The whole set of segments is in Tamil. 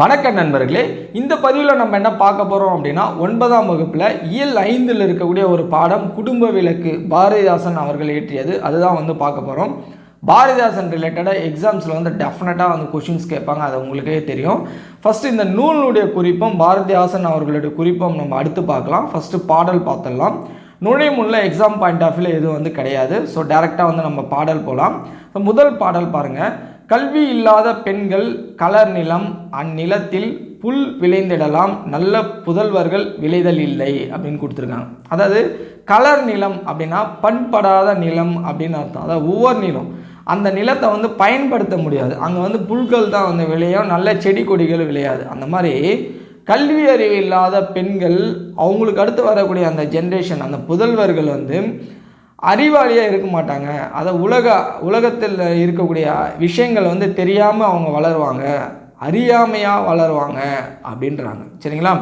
வணக்க நண்பர்களே இந்த பதிவில் நம்ம என்ன பார்க்க போகிறோம் அப்படின்னா ஒன்பதாம் வகுப்பில் இயல் ஐந்தில் இருக்கக்கூடிய ஒரு பாடம் குடும்ப விளக்கு பாரதிதாசன் அவர்கள் இயற்றியது. அதுதான் வந்து பார்க்க போகிறோம் பாரதிதாசன் ரிலேட்டடாக எக்ஸாம்ஸில் வந்து டெஃபினட்டாக வந்து கொஷின்ஸ் கேட்பாங்க. அது உங்களுக்கே தெரியும். ஃபஸ்ட்டு இந்த நூலுடைய குறிப்பும் பாரதிதாசன் அவர்களுடைய குறிப்பும் நம்ம அடுத்து பார்க்கலாம். ஃபஸ்ட்டு பாடல் பார்த்துடலாம். நுழைமுள்ள எக்ஸாம் பாயிண்ட் ஆஃப் வியூவில் எதுவும் வந்து கிடையாது. ஸோ டேரெக்டாக வந்து நம்ம பாடல் போகலாம் முதல் பாடல் பாருங்கள் கல்வி இல்லாத பெண்கள் கலர் நிலம் அந்நிலத்தில் புல் விளைந்திடலாம். நல்ல புதல்வர்கள் விளைதல் இல்லை அப்படின்னு கொடுத்துருக்காங்க. அதாவது கலர் நிலம் அப்படின்னா பண்படாத நிலம் அப்படின்னு அர்த்தம். அதாவது ஒவ்வொரு நிலம். அந்த நிலத்தை வந்து பயன்படுத்த முடியாது. அங்கே வந்து புல்கள் தான் வந்து விளையும். நல்ல செடி கொடிகள் விளையாது. அந்த மாதிரி கல்வி அறிவு இல்லாத பெண்கள் அவங்களுக்கு அடுத்து வரக்கூடிய அந்த ஜென்ரேஷன் அந்த புதல்வர்கள் வந்து அறிவாளியாக இருக்க மாட்டாங்க. அதை உலக உலகத்தில் இருக்கக்கூடிய விஷயங்கள் வந்து தெரியாமல் அவங்க வளருவாங்க. அறியாமையாக வளருவாங்க அப்படின்றாங்க. சரிங்களா?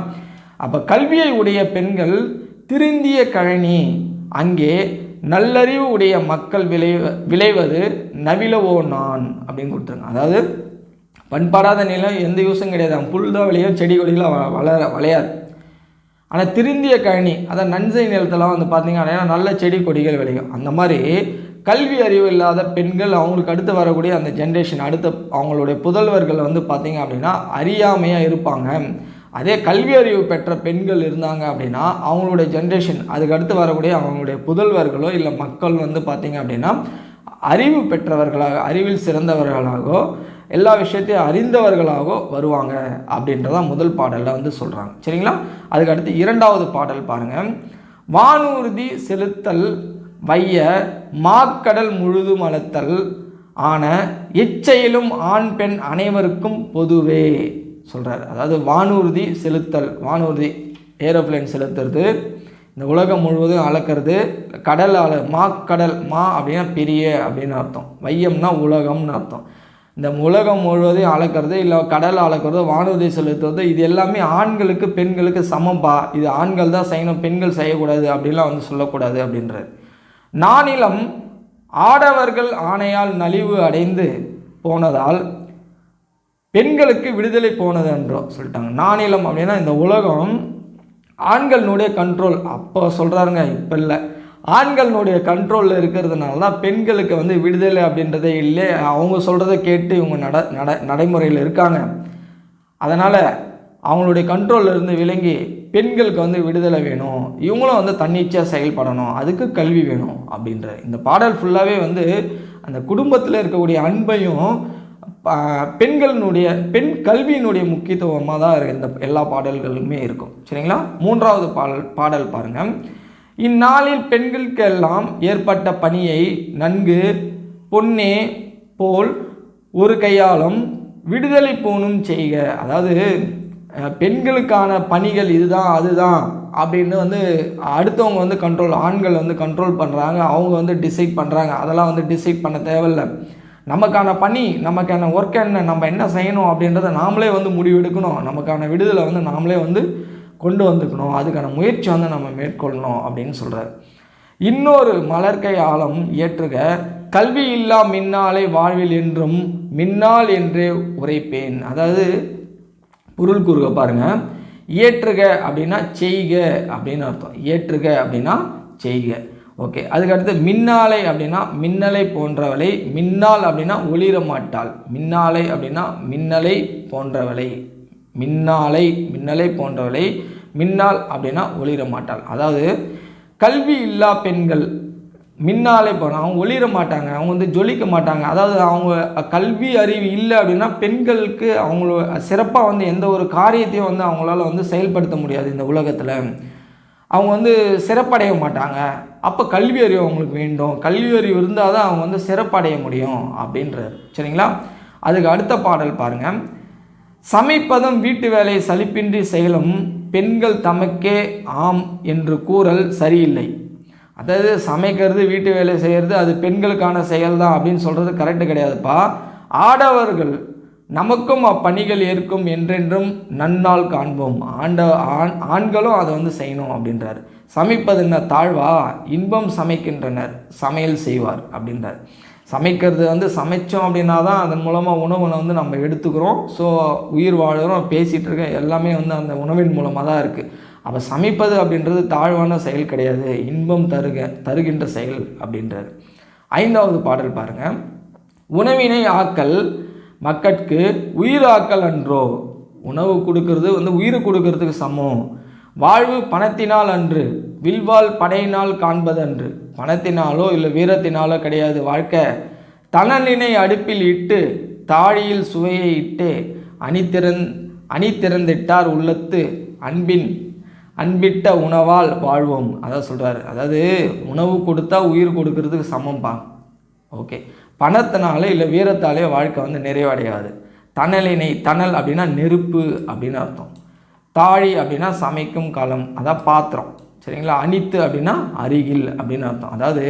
அப்போ கல்வியை உடைய பெண்கள் திருந்திய கழனி. அங்கே நல்லறிவு உடைய மக்கள் விளை விளைவது நவிலவோ நான் அப்படின்னு கொடுத்துருங்க அதாவது பண்பாடாத நிலம் எந்த யூஸும் கிடையாது. புல் தான் விளையும் செடி கொடிகளாக வ- வளர வளையாது. ஆனால் திருந்திய கழனி அதான் நன்சை நிலத்தெல்லாம் வந்து பார்த்தீங்க அப்படின்னா நல்ல செடி கொடிகள் விளையும். அந்த மாதிரி கல்வி அறிவு இல்லாத பெண்கள் அவங்களுக்கு அடுத்து வரக்கூடிய அந்த ஜென்ரேஷன் அடுத்த அவங்களுடைய புதல்வர்கள் வந்து பார்த்தீங்க அப்படின்னா அறியாமையாக இருப்பாங்க. அதே கல்வி அறிவு பெற்ற பெண்கள் இருந்தாங்க அப்படின்னா அவங்களுடைய ஜென்ரேஷன் அதுக்கு அடுத்து வரக்கூடிய அவங்களுடைய புதல்வர்களோ இல்லை மக்கள் வந்து பார்த்தீங்க அப்படின்னா அறிவு பெற்றவர்களாக அறிவில் சிறந்தவர்களாகவோ எல்லா விஷயத்தையும் அறிந்தவர்களாக வருவாங்க அப்படின்றதான் முதல் பாடலில் வந்து சொல்கிறாங்க சரிங்களா? அதுக்கடுத்து இரண்டாவது பாடல் பாருங்கள் வானூர்தி செலுத்தல் வைய மாக்கடல் முழுதும் அளத்தல் ஆன இச்செயலும் ஆண் பெண் அனைவருக்கும் பொதுவே சொல்கிறார் அதாவது வானூர்தி செலுத்தல் வானூர்தி ஏரோப்ளேன் செலுத்துறது இந்த உலகம் முழுவதும் அளக்கிறது கடல் அள கடல் மா அப்படின்னா பெரிய அப்படின்னு அர்த்தம். வையம்னா உலகம்னு அர்த்தம். இந்த உலகம் முழுவதையும் அளக்கிறது இல்லை கடல் அளக்கிறது வானூர்தி செலுத்துறது இது எல்லாமே ஆண்களுக்கு பெண்களுக்கு சமம்பா. இது ஆண்கள் தான் செய்யணும் பெண்கள் செய்யக்கூடாது அப்படிலாம் வந்து சொல்லக்கூடாது அப்படின்றார். நானிலம் ஆடவர்கள் ஆணையால் நலிவு அடைந்து போனதால் பெண்களுக்கு விடுதலை போனது என்றோ சொல்லிட்டாங்க. நானிலம் அப்படின்னா இந்த உலகம் ஆண்களினுடைய கண்ட்ரோல் அப்போ சொல்கிறாருங்க இப்போ இல்லை. ஆண்களினுடைய கண்ட்ரோலில் இருக்கிறதுனால தான் பெண்களுக்கு வந்து விடுதலை அப்படின்றதே இல்லை அவங்க சொல்கிறத கேட்டு இவங்க நட நட நடைமுறையில் இருக்காங்க. அதனால் அவங்களுடைய கண்ட்ரோலில் இருந்து விளங்கி பெண்களுக்கு வந்து விடுதலை வேணும். இவங்களும் வந்து தன்னிச்சையாக செயல்படணும். அதுக்கு கல்வி வேணும் அப்படின்ற இந்த பாடல் ஃபுல்லாகவே வந்து அந்த குடும்பத்தில் இருக்கக்கூடிய அன்பையும் பெண்களினுடைய பெண் கல்வியினுடைய முக்கியத்துவமாக தான் இந்த எல்லா பாடல்களுமே இருக்கும். சரிங்களா? மூன்றாவது பாடல் பாடல் பாருங்கள் இந்நாளில் பெண்களுக்கெல்லாம் ஏற்பட்ட பணியை நன்கு பொன்னே போல் ஒரு கையாலும் விடுதலை போனும் செய்க. அதாவது பெண்களுக்கான பணிகள் இதுதான் அதுதான் அப்படின்னு வந்து அடுத்தவங்க வந்து கண்ட்ரோல் ஆண்கள் வந்து கண்ட்ரோல் பண்ணுறாங்க அவங்க வந்து டிசைட் பண்ணுறாங்க அதெல்லாம் வந்து டிசைட் பண்ண தேவையில்ல. நமக்கான பணி நமக்கான ஒர்க் என்ன நம்ம என்ன செய்யணும் அப்படின்றத நாமளே வந்து முடிவெடுக்கணும். நமக்கான விடுதலை வந்து நாமளே வந்து கொண்டு வந்துக்கணும். அதுக்கான முயற்சி வந்து நம்ம மேற்கொள்ளணும் அப்படின்னு சொல்கிறார் இன்னொரு மலர்க்கை ஆழம் ஏற்றுக கல்வி இல்லா மின்னாலை வாழ்வில் என்றும் மின்னால் என்றே உரைப்பேன். அதாவது பொருள் கூறுக பாருங்க. ஏற்றுக அப்படின்னா செய்க அப்படின்னு அர்த்தம். ஏற்றுக அப்படின்னா செய்க. ஓகே அதுக்கடுத்து மின்னாலை அப்படின்னா மின்னலை போன்றவளை மின்னால் அப்படின்னா ஒளிர மாட்டாள். மின்னாலை அப்படின்னா மின்னலை போன்றவளை. மின்னாலை மின்னலை போன்றவளை மின்னால் அப்படின்னா ஒளிர மாட்டாள். அதாவது கல்வி இல்லா பெண்கள் மின்னாலே போனால் அவங்க ஒளிர மாட்டாங்க. அவங்க வந்து ஜொலிக்க மாட்டாங்க. அதாவது அவங்க கல்வி அறிவு இல்லை அப்படின்னா பெண்களுக்கு அவங்கள சிறப்பாக வந்து எந்த ஒரு காரியத்தையும் வந்து அவங்களால வந்து செயல்படுத்த முடியாது இந்த உலகத்தில். அவங்க வந்து சிறப்படைய மாட்டாங்க. அப்போ கல்வி அறிவு அவங்களுக்கு வேண்டும். கல்வி அறிவு இருந்தால் தான் அவங்க வந்து சிறப்படைய முடியும் அப்படின்றார். சரிங்களா? அதுக்கு அடுத்த பாடல் பாருங்கள் சமைப்பதும் வீட்டு வேலை சலிப்பின்றி செயலும் பெண்கள் தமக்கே ஆம் என்று கூறல் சரியில்லை. அதாவது சமைக்கிறது வீட்டு வேலை செய்கிறது அது பெண்களுக்கான செயல் தான் அப்படின்னு சொல்கிறது கரெக்டு கிடையாதுப்பா. ஆடவர்கள் நமக்கும் அப்பணிகள் ஏற்கும் என்றென்றும் நன்னாள் காண்போம். ஆண்ட ஆண் ஆண்களும் அதை வந்து செய்யணும் அப்படின்றார். சமைப்பது என்ன? தாழ்வா? இன்பம் சமைக்கின்றனர். சமையல் செய்வார் அப்படின்றார். சமைக்கிறது வந்து சமைச்சோம் அப்படின்னா தான் அதன் மூலமாக உணவை வந்து நம்ம எடுத்துக்கிறோம். ஸோ உயிர் வாழுகிறோம் பேசிகிட்டு இருக்க எல்லாமே வந்து அந்த உணவின் மூலமாக தான் இருக்குது அப்போ சமைப்பது அப்படின்றது தாழ்வான செயல் கிடையாது. இன்பம் தருக தருகின்ற செயல் அப்படின்றது ஐந்தாவது பாடல் பாருங்கள் உணவினை ஆக்கல் மக்கட்கு உயிராக்கல் அன்றோ? உணவு கொடுக்கறது வந்து உயிர் கொடுக்கறதுக்கு சமம். வாழ்வு பணத்தினால் அன்று வில்வால் படையினால் காண்பதன்று. பணத்தினாலோ இல்லை வீரத்தினாலோ கிடையாது. வாழ்க்கை தனலினை அடுப்பில் இட்டு தாழியில் சுவையை இட்டு அணிதிறந் அணித்திறந்திட்டார் உள்ளத்து அன்பின் அன்பிட்ட உணவால் வாழ்வோம். அதான் சொல்கிறார் அதாவது உணவு கொடுத்தா உயிர் கொடுக்கறதுக்கு சமம்பா ஓகே. பணத்தினாலே இல்லை வீரத்தாலே வாழ்க்கை வந்து நிறைவடையாது. தணலினை தணல் அப்படின்னா நெருப்பு அப்படின்னு அர்த்தம். தாழி அப்படின்னா சமைக்கும் காலம். அதான் பாத்திரம். சரிங்களா? அனித்து அப்படின்னா அருகில் அப்படின்னு அர்த்தம். அதாவது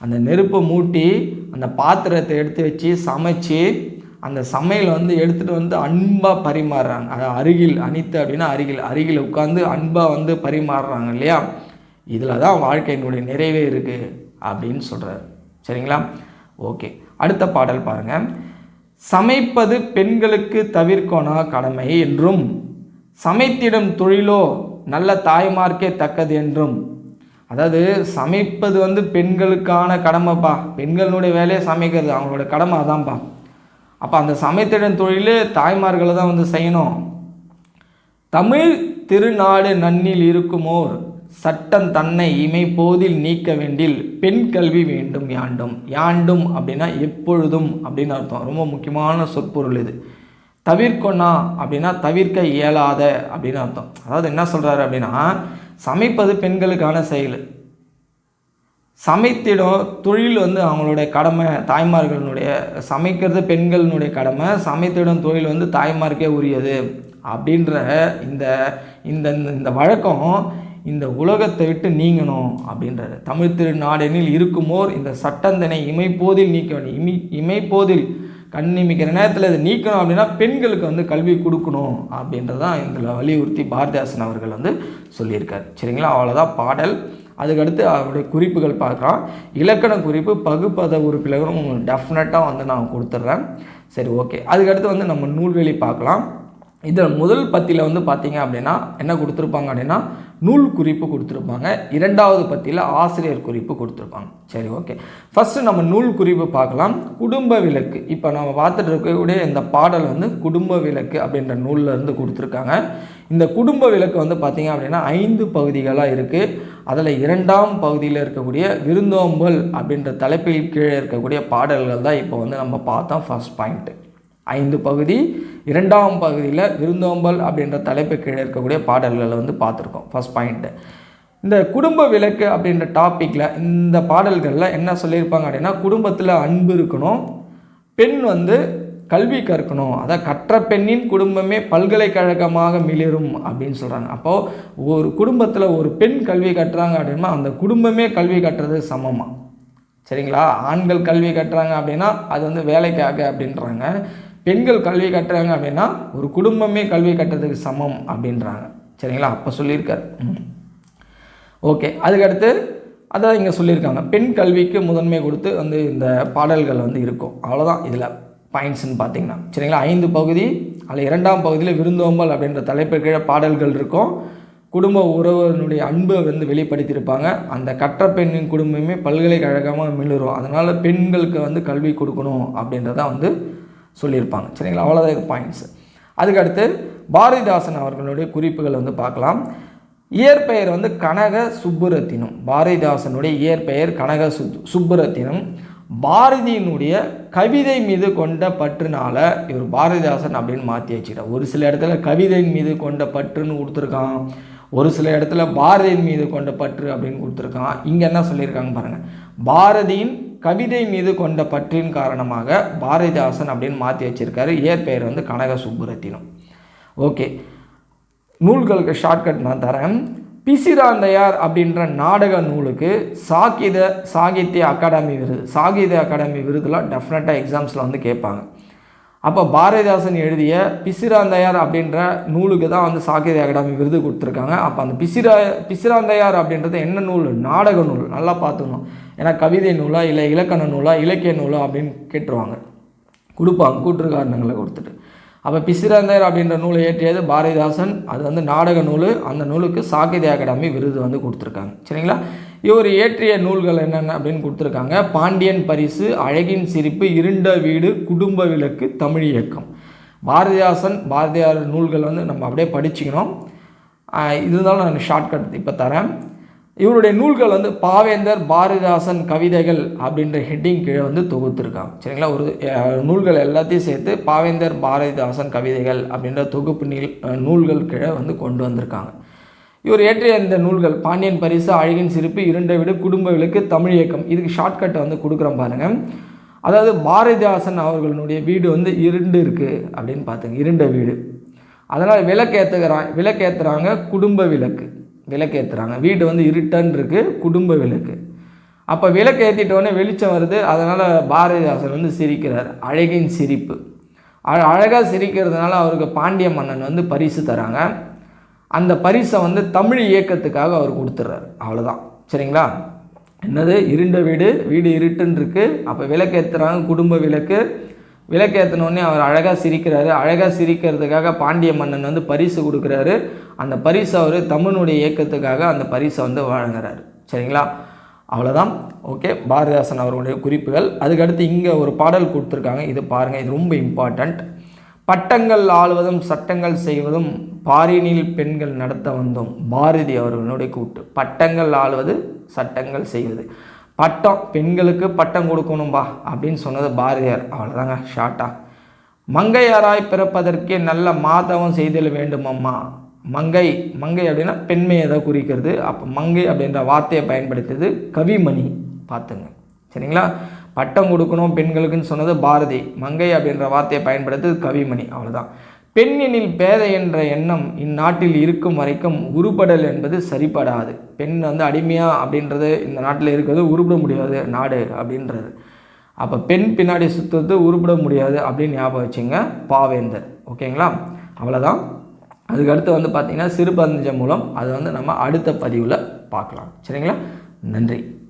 அந்த நெருப்பை மூட்டி அந்த பாத்திரத்தை எடுத்து வச்சு சமைச்சு அந்த சமையல் வந்து எடுத்துகிட்டு வந்து அன்பாக பரிமாறுறாங்க. அது அருகில் அனித்து அப்படின்னா அருகில் அருகில் உட்காந்து அன்பாக வந்து பரிமாறுறாங்க இல்லையா? இதில் தான் வாழ்க்கையினுடைய நிறைவே இருக்குது அப்படின்னு சொல்கிறார் சரிங்களா? ஓகே. அடுத்த பாடல் பாருங்கள் சமைப்பது பெண்களுக்கு தவிர்க்கோனா கடமை என்றும் சமைத்திடும் தொழிலோ நல்ல தாய்மார்க்கே தக்கது என்றும். அதாவது சமைப்பது வந்து பெண்களுக்கான கடமைப்பா. பெண்களுடைய வேலையை சமைக்கிறது அவங்களோட கடமை அதான்ப்பா அப்போ அந்த சமைத்திடும் தொழில் தாய்மார்களை தான் வந்து செய்யணும். தமிழ் திருநாடு நன்னில் இருக்குமோர் சட்டம் தன்னை இமை போதில் நீக்க வேண்டில் பெண் கல்வி வேண்டும் யாண்டும். யாண்டும் அப்படின்னா எப்பொழுதும் அப்படின்னு அர்த்தம். ரொம்ப முக்கியமான சொற்பொருள் இது. தவிர்க்கொன்னா அப்படின்னா தவிர்க்க இயலாத அப்படின்னு அர்த்தம். அதாவது என்ன சொல்கிறாரு அப்படின்னா சமைப்பது பெண்களுக்கான செயல். சமைத்திடும் தொழில் வந்து அவங்களுடைய கடமை தாய்மார்களுடைய சமைக்கிறது பெண்களினுடைய கடமை சமைத்திடும் தொழில் வந்து தாய்மார்க்கே உரியது அப்படின்ற இந்த இந்த இந்த வழக்கம் இந்த உலகத்தை விட்டு நீங்கணும் அப்படின்றது தமிழ் திருநாடெனில் இருக்குமோர் இந்த சட்டந்தனை இமைப்போதில் நீக்க வேண்டும். இமி இமைப்போதில் கண்ணிமிக்கிற நேரத்தில் இதை நீக்கணும் அப்படின்னா பெண்களுக்கு வந்து கல்வி கொடுக்கணும் அப்படின்றதான் இதில் வலியுறுத்தி பாரதிதாசன் அவர்கள் வந்து சொல்லியிருக்காரு. சரிங்களா? அவ்வளோதான் பாடல். அதுக்கடுத்து அவருடைய குறிப்புகள் பார்க்குறோம் இலக்கண குறிப்பு பகுப்பத உறுப்பினரும் டெஃபினட்டாக வந்து நான் கொடுத்துட்றேன் சரி ஓகே அதுக்கடுத்து வந்து நம்ம நூல்வெளி பார்க்கலாம். இதில் முதல் பத்தியில் வந்து பார்த்தீங்க அப்படின்னா என்ன கொடுத்துருப்பாங்க அப்படின்னா நூல் குறிப்பு கொடுத்துருப்பாங்க. இரண்டாவது பத்தியில் ஆசிரியர் குறிப்பு கொடுத்துருப்பாங்க. சரி ஓகே ஃபஸ்ட்டு நம்ம நூல் குறிப்பு பார்க்கலாம். குடும்ப விளக்கு. இப்போ நம்ம பார்த்துட்டு இருக்கக்கூடிய இந்த பாடல் வந்து குடும்ப விளக்கு அப்படின்ற நூலில் இருந்து கொடுத்துருக்காங்க. இந்த குடும்ப விளக்கு வந்து பார்த்தீங்க அப்படின்னா ஐந்து பகுதிகளாக இருக்குது அதில் இரண்டாம் பகுதியில் இருக்கக்கூடிய விருந்தோம்பல் அப்படின்ற தலைப்பில் கீழே இருக்கக்கூடிய பாடல்கள் தான் இப்போ வந்து நம்ம பார்த்தோம் ஃபர்ஸ்ட் பாயிண்ட்டு ஐந்து பகுதி இரண்டாம் பகுதியில் விருந்தோம்பல் அப்படின்ற தலைப்பு கீழே இருக்கக்கூடிய பாடல்களை வந்து பார்த்துருக்கோம். ஃபஸ்ட் பாயிண்ட்டு இந்த குடும்ப விளக்கு அப்படின்ற டாப்பிக்கில் இந்த பாடல்களில் என்ன சொல்லியிருப்பாங்க அப்படின்னா குடும்பத்தில் அன்பு இருக்கணும் பெண் வந்து கல்வி கற்கணும். அதான் கற்ற பெண்ணின் குடும்பமே பல்கலைக்கழகமாக மிளிரும் அப்படின்னு சொல்கிறாங்க அப்போது ஒரு குடும்பத்தில் ஒரு பெண் கல்வி கட்டுறாங்க அப்படின்னா அந்த குடும்பமே கல்வி கட்டுறது சமமாக சரிங்களா? ஆண்கள் கல்வி கட்டுறாங்க அப்படின்னா அது வந்து வேலைக்காக அப்படின்றாங்க. பெண்கள் கல்வி கட்டுறாங்க அப்படின்னா ஒரு குடும்பமே கல்வி கட்டுறதுக்கு சமம் அப்படின்றாங்க. சரிங்களா? அப்போ சொல்லியிருக்காரு. ஓகே அதுக்கடுத்து அதான் இங்கே சொல்லியிருக்காங்க. பெண் கல்விக்கு முதன்மை கொடுத்து வந்து இந்த பாடல்கள் வந்து இருக்கும். அவ்வளோதான் இதில் பாயிண்ட்ஸ்னு பார்த்தீங்கன்னா சரிங்களா? ஐந்து பகுதி அதில் இரண்டாம் பகுதியில் விருந்தோம்பல் அப்படின்ற தலைப்பு கீழே பாடல்கள் இருக்கும். குடும்ப உறவினுடைய அன்பை வந்து வெளிப்படுத்தியிருப்பாங்க. அந்த கற்ற பெண்ணின் குடும்பமே பல்கலைக்கழகமாக மிளரும். அதனால் பெண்களுக்கு வந்து கல்வி கொடுக்கணும் அப்படின்றதான் வந்து சொல்லியிருப்பாங்க. சரிங்களா? அவ்வளோதான் பாயிண்ட்ஸ் அதுக்கடுத்து பாரதிதாசன் அவர்களுடைய குறிப்புகள் வந்து பார்க்கலாம். இயற்பெயர் வந்து கனக சுப்புரத்தினம். பாரதிதாசனுடைய இயற்பெயர் கனக சு சுப்புரத்தினம். பாரதியினுடைய கவிதை மீது கொண்ட பற்றுனால இவர் பாரதிதாசன் அப்படின்னு மாற்றி வச்சுட்டார் ஒரு சில இடத்துல கவிதையின் மீது கொண்ட பற்றுன்னு கொடுத்துருக்கான். ஒரு சில இடத்துல பாரதியின் மீது கொண்ட பற்று அப்படின்னு கொடுத்துருக்கான். இங்கே என்ன சொல்லியிருக்காங்க பாருங்கள் பாரதியின் கவிதை மீது கொண்ட பற்றின் காரணமாக பாரதிதாசன் அப்படின்னு மாற்றி வச்சிருக்காரு. இயற்பெயர் வந்து கனக சுப்புரத்தினம் ஓகே. நூல்களுக்கு ஷார்ட்கட் நான் தரேன். பிசிராந்தையார் அப்படின்ற நாடக நூலுக்கு சாகித சாகித்ய அகாடமி விருது சாகித்ய அகாடமி விருதுலாம் டெஃபினட்டாக எக்ஸாம்ஸில் வந்து கேட்பாங்க. அப்போ பாரதிதாசன் எழுதிய பிசிராந்தையார் அப்படின்ற நூலுக்கு தான் வந்து சாகித்ய அகாடமி விருது கொடுத்துருக்காங்க. அப்போ அந்த பிசிரா பிசிராந்தையார் அப்படின்றது என்ன நூல்? நாடக நூல். நல்லா பார்த்துக்கணும். ஏன்னா கவிதை நூலா இல்லை இலக்கண நூலா இலக்கிய நூலா அப்படின்னு கேட்டுருவாங்க. கொடுப்பாங்க. கூற்று காரணங்களை கொடுத்துட்டு. அப்போ பிசிராந்தையர் அப்படின்ற நூலை இயற்றியது பாரதிதாசன். அது வந்து நாடக நூல். அந்த நூலுக்கு சாகித்ய அகாடமி விருது வந்து கொடுத்துருக்காங்க. சரிங்களா? இவர் இயற்றிய நூல்கள் என்னென்ன அப்படின்னு கொடுத்துருக்காங்க. பாண்டியன் பரிசு அழகின் சிரிப்பு இருண்ட வீடு குடும்ப விளக்கு தமிழ் இயக்கம். பாரதிதாசன் பாரதியார் நூல்கள் வந்து நம்ம அப்படியே படிச்சுக்கணும். இதுதான் இருந்தாலும் நான் ஷார்ட்கட் இப்போ தரேன். இவருடைய நூல்கள் வந்து பாவேந்தர் பாரதிதாசன் கவிதைகள் அப்படின்ற ஹெட்டிங் கீழே வந்து தொகுத்துருக்காங்க. சரிங்களா? ஒரு நூல்கள் எல்லாத்தையும் சேர்த்து பாவேந்தர் பாரதிதாசன் கவிதைகள் அப்படின்ற தொகுப்பு நீல் நூல்கள் கீழே வந்து கொண்டு வந்திருக்காங்க. இவர் ஏற்றிய இந்த நூல்கள் பாண்டியன் பரிசு அழகின் சிரிப்பு இரண்டை விட குடும்ப விளக்கு தமிழ் இயக்கம். இதுக்கு ஷார்ட்கட்டை வந்து கொடுக்குறோம் பாருங்க. அதாவது பாரதிதாசன் அவர்களுடைய வீடு வந்து இருண்டு இருக்குது அப்படின்னு பார்த்துங்க இருண்ட வீடு. அதனால் விளக்கேற்றுக்கிறான் விளக்கேற்றுறாங்க குடும்ப விளக்கு. விளக்கேற்றுறாங்க வீடு வந்து இருட்டன் இருக்குது குடும்ப விளக்கு. அப்போ விளக்கு ஏற்றிட்டோடனே வெளிச்சம் வருது. அதனால் பாரதிதாசன் வந்து சிரிக்கிறார். அழகின் சிரிப்பு. அழ அழகாக சிரிக்கிறதுனால அவருக்கு பாண்டிய மன்னன் வந்து பரிசு தராங்க. அந்த பரிசை வந்து தமிழ் இயக்கத்துக்காக அவர் கொடுத்துட்றாரு அவ்வளோதான் சரிங்களா? என்னது? இருண்ட வீடு வீடு இருட்டுன்னு இருக்குது அப்போ விளக்கு ஏற்றுறாங்க குடும்ப விளக்கு. விளக்கேற்றினோடனே அவர் அழகாக சிரிக்கிறாரு. அழகாக சிரிக்கிறதுக்காக பாண்டிய மன்னன் வந்து பரிசு கொடுக்குறாரு. அந்த பரிசு அவர் தமிழனுடைய இயக்கத்துக்காக அந்த பரிசை வந்து வழங்குறாரு. சரிங்களா? அவ்வளோதான் ஓகே. பாரதிதாசன் அவர்களுடைய குறிப்புகள். அதுக்கடுத்து இங்கே ஒரு பாடல் கொடுத்துருக்காங்க. இது பாருங்கள் இது ரொம்ப இம்பார்ட்டண்ட் பட்டங்கள் ஆளுவதும் சட்டங்கள் செய்வதும் பாரினில் பெண்கள் நடத்த வந்தோம். பாரதி அவர்களுடைய கூட்டு. பட்டங்கள் ஆளுவது சட்டங்கள் செய்வது. பட்டம் பெண்களுக்கு பட்டம் கொடுக்கணும்பா அப்படின்னு சொன்னது பாரதியார். அவ்வளோதாங்க ஷார்ட்டா மங்கையாராய் பிறப்பதற்கே நல்ல மாதவம் செய்தல் வேண்டுமம்மா. மங்கை மங்கை அப்படின்னா பெண்மையை தான் குறிக்கிறது. அப்போ மங்கை அப்படின்ற வார்த்தையை பயன்படுத்தியது கவிமணி. பார்த்துங்க. சரிங்களா? பட்டம் கொடுக்கணும் பெண்களுக்குன்னு சொன்னது பாரதி. மங்கை அப்படின்ற வார்த்தையை பயன்படுத்துறது கவிமணி. அவ்வளோதான் பெண்ணினில் பேதை என்ற எண்ணம் இந்நாட்டில் இருக்கும் வரைக்கும் உருப்படல் என்பது சரிப்படாது. பெண் வந்து அடிமையா அப்படின்றது இந்த நாட்டில் இருக்கிறது உருப்பிட முடியாது நாடு அப்படின்றது. அப்போ பெண் பின்னாடி சுற்றுறது உருப்பிட முடியாது அப்படின்னு ஞாபகம் வச்சுங்க பாவேந்தர். ஓகேங்களா? அவ்வளோதான் அதுக்கடுத்து வந்து பார்த்திங்கன்னா சிறுபந்தஞ்சம் மூலம் அது வந்து நம்ம அடுத்த பதிவில் பார்க்கலாம். சரிங்களா? நன்றி.